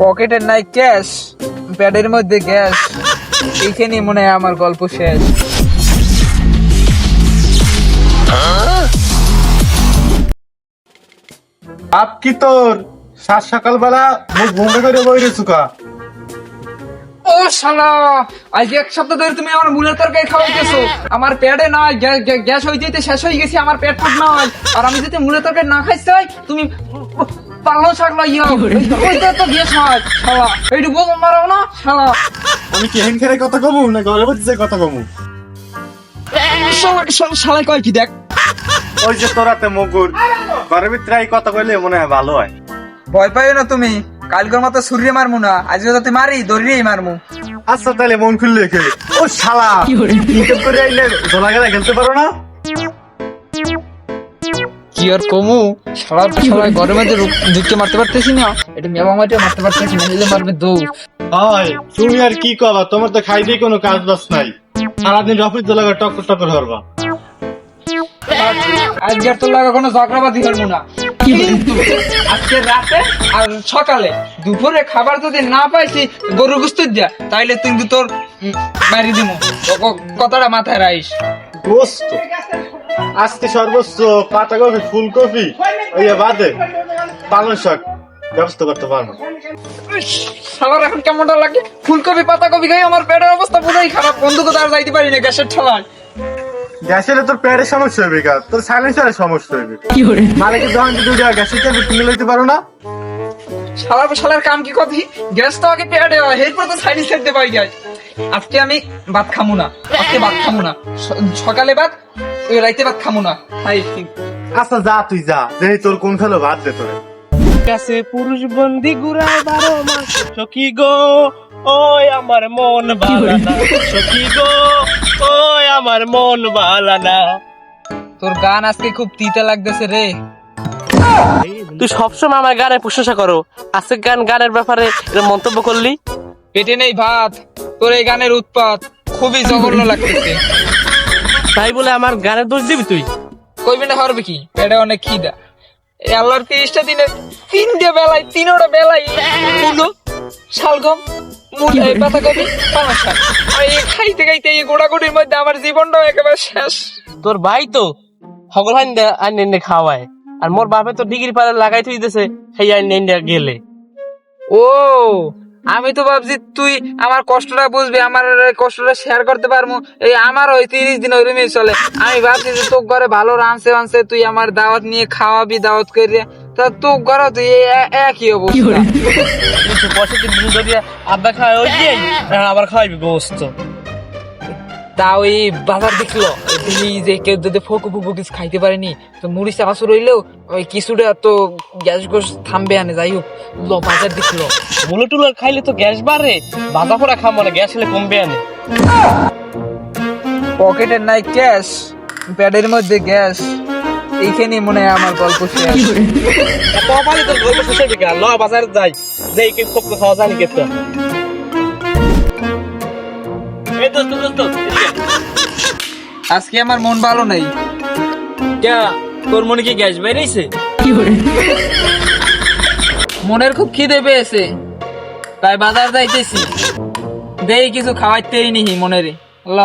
পকেটের নাই ক্যাশ প্যাডের মধ্যে গ্যাস। এইখানে মনে হয় আমার গল্প শেষ। আপ কি তোর? সাত সকালবেলা মুখ বন্ধ করে বই রে চুকা ও শালা আজকে এক সপ্তাহ ধরে তুমি আমার মূলের তরকারি খাওয়াইতেছো। আমার পেটে নয় গ্যা- গ্যাস হয়ে যেতে শেষ হয়ে গেছে আমার পেট ফুট নয় আর আমি যদি মূলের তরকারি না খাইতে তুমি পালং শাক লাগিও ওইটা তো গ্যাস শালা এইটুকু মারাও না শালা। আমি কি হেন খেলে কথা কমু না ঘরে বসে কথা কমু? শালা শালা- শালা কয় কি দেখ? ওই যে তোরাতে মুগুর ঘরের ভিতরে এই কথা কইলে মনে হয় ভালো হয়। ভয় পাইও না তুমি কালকের মতো সূর্যে মারমু না আজকে যদি মারি দৌড়িয়েই মারমু। আচ্ছা তাহলে মন খুললে খেলে। ও শালা ক্রিকেট করে? আইলে জোলা গেলা খেলতে পারো না? কি আর কমু? সারা সবাই ঘরের মধ্যে ঢুকতে মারতে পারতেছি না। এটা মেবা মাঠে মারতে পারতেছি না নিলে মারবে হয় তুমি আর কি কবা? তোমার তো খাইতেই কোনো কাজ বাস নাই। সারাদিন অফিস হরবা আজকে আর তোর লাগা কোনো ঝগড়াবাদি করব না। আজকে রাতে আর সকালে দুপুরে খাবার যদি না পাইছি গরু গুস্ত দিয়া তাইলে কিন্তু তোর মারি দিমু। কথাটা মাথায় রাইস গোস্ত? আজকে সর্বোচ্চ পাতা কফি ফুলকপি ওই বাদে পালং শাক ব্যবস্থা করতে পারব। সবার এখন কেমনটা লাগে? ফুলকপি পাতাকপি খাই আমার পেটের অবস্থা পুরোই খারাপ। বন্ধু কোথাও আর যাইতে পারি না গ্যাসের ঠেলায়। গ্যাসের তোর পেটের সমস্যা হবে গা তোর সাইলেন্সারের সমস্যা হবে মালিকের দোকান যদি দুটো গ্যাসের চাবি কিনে লইতে পারো না। শালার শালার কাম কি কবি গ্যাস তো আগে পেটে হয় এরপর তো সাইড পাই যায় আজকে আমি ভাত খামু না আজকে ভাত খামু না। সকালে ভাত রাইতে ভাত খামু না। হাই আচ্ছা যা তুই যা। দেখি তোর কোন খেলো ভাত দে তোরে। কাছে পুরুষ বন্দি গুড়ায় বারো মাস। সখী গো ওই আমার মন বালানা সখী গো ওই আমার মন বালানা তোর গান আজকে খুব তিতা লাগতেছে রে। তুই সবসময় আমার গানের প্রশংসা করো। আজকে গান গানের ব্যাপারে মন্তব্য করলি? পেটে নেই ভাত তোর এই গানের উৎপাত খুবই জঘন্য লাগতেছে। তাই বলে আমার গানের দোষ দিবি তুই? কইবি না হরবে কি? পেটে অনেক খিদা। এই আল্লাহর তিরিশটা দিনে তিনটে বেলায় তিনোটা বেলায় মুলো শালগম মূল এই পাতাকপি পাঁচ আর এই খাইতে খাইতে এই গোড়াগুড়ির মধ্যে আমার জীবনটা একেবারে শেষ। তোর ভাই তো সকল আইন আইন খাওয়ায় আর মোর বাপে তো ডিগ্রি পারে লাগাই থই দিছে সেই আইন গেলে। ও আমি তো ভাবছি তুই আমার কষ্টটা বুঝবি আমার কষ্টটা শেয়ার করতে পারব। এই আমার ওই তিরিশ দিন ওই রুমে চলে। আমি ভাবছি যে তোর ঘরে ভালো রাঁধছে রাঁধছে তুই আমার দাওয়াত নিয়ে খাওয়াবি দাওয়াত করিয়া তা তোর ঘরে তুই একই অবস্থা। আড্ডা খাওয়াই ওই আবার খাওয়াবি গোস্ত। তা ওই বাজার দেখল। দেখি যে কেউ যদি ফকু ফুকু কিছু খাইতে পারেনি, তো মুড়ি চাকাশু রইলেও ওই কিছুটা তো গ্যাস গোস থামবে আনে, যাই হোক। ল, বাজার দেখল। মুলো টুলো খাইলে তো গ্যাস বাড়ে বাজা পোড়া খাব না গ্যাস হলে কমবে আনে। পকেটের নাই ক্যাশ, প্যাডের মধ্যে গ্যাস। এইখানে মনে হয় আমার গল্প শেষ। কপালে তোর গল্প ল, বাজারে যাই। যে কি খুব খাওয়া জানি কে তো এই দোস্ত দোস্ত আজকে আমার মন ভালো নাই। ক্যা তোর মনে কি গ্যাস বেরিয়েছে? মনের খুব খিদে পেয়েছে তাই বাজার যাইতেছি। দেই কিছু খাওয়াইতেই নিহি মনেরে। ল